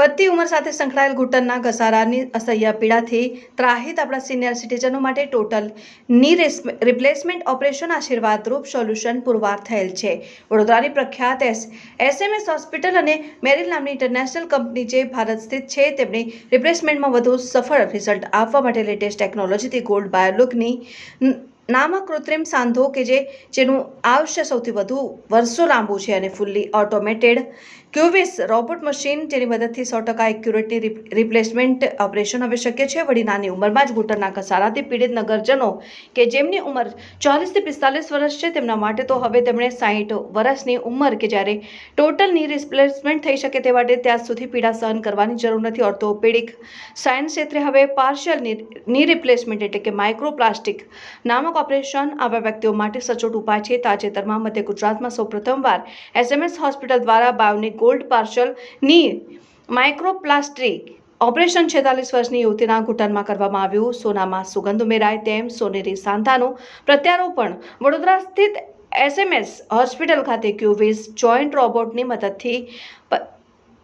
વધતી ઉંમર સાથે સંકળાયેલ ઘૂંટણના ઘસારાની અસહ્ય પીડાથી ત્રાહિત આપણા સિનિયર સિટીઝનો માટે ટોટલની રિપ્લેસમેન્ટ ઓપરેશન આશીર્વાદરૂપ સોલ્યુશન પુરવાર થયેલ છે. વડોદરાની પ્રખ્યાત એસ એસએમએસ હોસ્પિટલ અને મેરિલ નામની ઇન્ટરનેશનલ કંપની જે ભારત સ્થિત છે, તેમની રિપ્લેસમેન્ટમાં વધુ સફળ રિઝલ્ટ આપવા માટે લેટેસ્ટ ટેકનોલોજીથી ગોલ્ડ બાયોલુકની નામક કૃત્રિમ સાંધો કે જે, જેનું આયુષ્ય સૌથી વધુ વર્ષો લાંબુ છે અને fully automated Cuvis robot machine જેની મદદથી સો ટકા એક્યુરેટની રિપ્લેસમેન્ટ ઓપરેશન હવે શક્ય છે. વળી નાની ઉંમરમાં જ ઘૂંટણના ઘસારાથી પીડિત નગરજનો કે જેમની ઉંમર ચાલીસથી પિસ્તાલીસ વર્ષ છે તેમના માટે તો હવે તેમણે સાહીઠ વર્ષની ઉંમર કે જ્યારે ટોટલની રિપ્લેસમેન્ટ થઈ શકે તે માટે ત્યાં સુધી પીડા સહન કરવાની જરૂર નથી. ઓર્થોપેડિક સાયન્સ ક્ષેત્રે હવે પાર્શિયલની રિપ્લેસમેન્ટ એટલે કે માઇક્રોપ્લાસ્ટિક નામક ઓપરેશન આવા વ્યક્તિઓ માટે સચોટ ઉપાય છે. તાજેતરમાં મધ્ય ગુજરાતમાં સૌ પ્રથમવાર એસએમએસ હોસ્પિટલ દ્વારા બાયોનિક ગોલ્ડ પાર્સલની માઇક્રોપ્લાસ્ટિક ઓપરેશન છેતાલીસ વર્ષની યુવતીના ઘૂંટણમાં કરવામાં આવ્યું. સોનામાં સુગંધ ઉમેરાય તેમ સોનેરી સાંધાનું પ્રત્યારોપણ. વડોદરા સ્થિત એસએમએસ હોસ્પિટલ ખાતે ક્યુવિઝ જોઈન્ટ રોબોટની મદદથી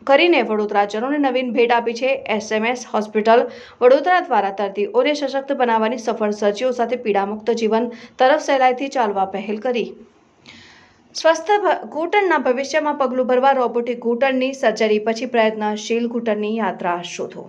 કરીને વડોદરાજનોને નવીન ભેટ આપી છે. એસએમએસ હોસ્પિટલ વડોદરા દ્વારા દર્દીઓને સશક્ત બનાવવાની સફળ સર્જીઓ સાથે પીડામુક્ત જીવન તરફ સહેલાઈથી ચાલવા પહેલ કરી. સ્વસ્થ ઘૂંટણના ભવિષ્યમાં પગલું ભરવા રોબોટિક ઘૂંટણની સર્જરી પછી પ્રયત્નશીલ ઘૂંટણની યાત્રા શોધો.